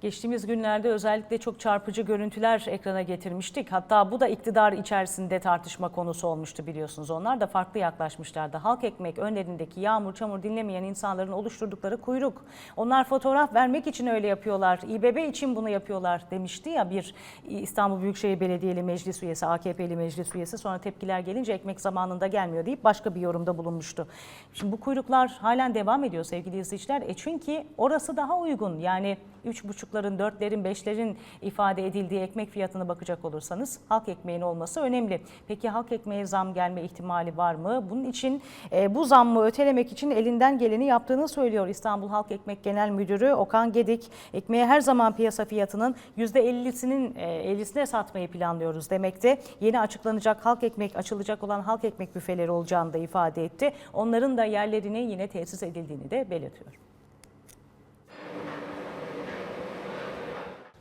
Geçtiğimiz günlerde özellikle çok çarpıcı görüntüler ekrana getirmiştik. Hatta bu da iktidar içerisinde tartışma konusu olmuştu biliyorsunuz. Onlar da farklı yaklaşmışlardı. Halk ekmek önlerindeki yağmur çamur dinlemeyen insanların oluşturdukları kuyruk. Onlar fotoğraf vermek için öyle yapıyorlar. İBB için bunu yapıyorlar demişti ya bir İstanbul Büyükşehir Belediyeli meclis üyesi, AKP'li meclis üyesi. Sonra tepkiler gelince ekmek zamanında gelmiyor deyip başka bir yorumda bulunmuştu. Şimdi bu kuyruklar halen devam ediyor sevgili izleyiciler. E çünkü orası daha uygun. Yani üç buçukların, dörtlerin, beşlerin ifade edildiği ekmek fiyatına bakacak olursanız halk ekmeğin olması önemli. Peki halk ekmeğe zam gelme ihtimali var mı? Bunun için e, bu zammı ötelemek için elinden geleni yaptığını söylüyor İstanbul Halk Ekmek Genel Müdürü Okan Gedik. Ekmeğe her zaman piyasa fiyatının %50'sinin e, 50'sine satmayı planlıyoruz demekte. Yeni açıklanacak halk ekmek, açılacak olan halk ekmek büfeleri olacağını da ifade etti. Onların da yerlerine yine tesis edildiğini de belirtiyor.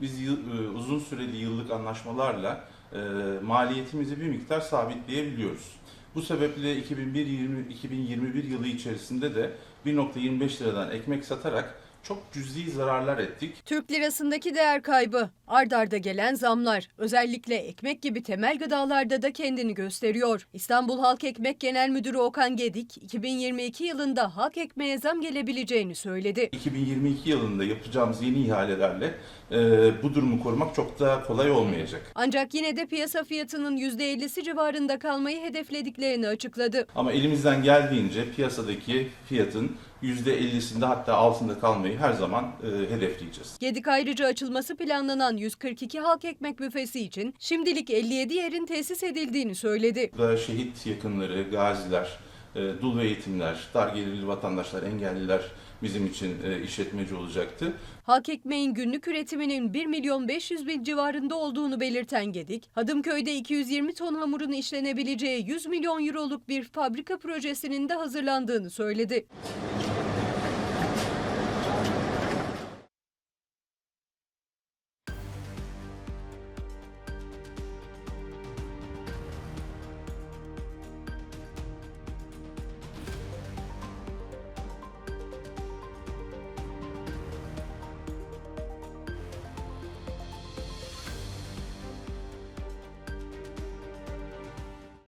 Biz yıl- e, uzun süreli yıllık anlaşmalarla e, maliyetimizi bir miktar sabitleyebiliyoruz. Bu sebeple 2001 2021 yılı içerisinde de 1.25 liradan ekmek satarak çok cüzi zararlar ettik. Türk lirasındaki değer kaybı, ard arda gelen zamlar, özellikle ekmek gibi temel gıdalarda da kendini gösteriyor. İstanbul Halk Ekmek Genel Müdürü Okan Gedik, 2022 yılında halk ekmeğe zam gelebileceğini söyledi. 2022 yılında yapacağımız yeni ihalelerle e, bu durumu korumak çok da kolay olmayacak. Ancak yine de piyasa fiyatının %50'si civarında kalmayı hedeflediklerini açıkladı. Ama elimizden geldiğince piyasadaki fiyatın %50'sinde hatta altında kalmayı her zaman e, hedefleyeceğiz. Gedik ayrıca açılması planlanan 142 halk ekmek büfesi için şimdilik 57 yerin tesis edildiğini söyledi. da şehit yakınları, gaziler, e, dul ve yetimler, dar gelirli vatandaşlar, engelliler bizim için e, işletmeci olacaktı. Halk ekmeğin günlük üretiminin 1 milyon 500 bin civarında olduğunu belirten Gedik, Hadımköy'de 220 ton hamurun işlenebileceği 100 milyon euroluk bir fabrika projesinin de hazırlandığını söyledi.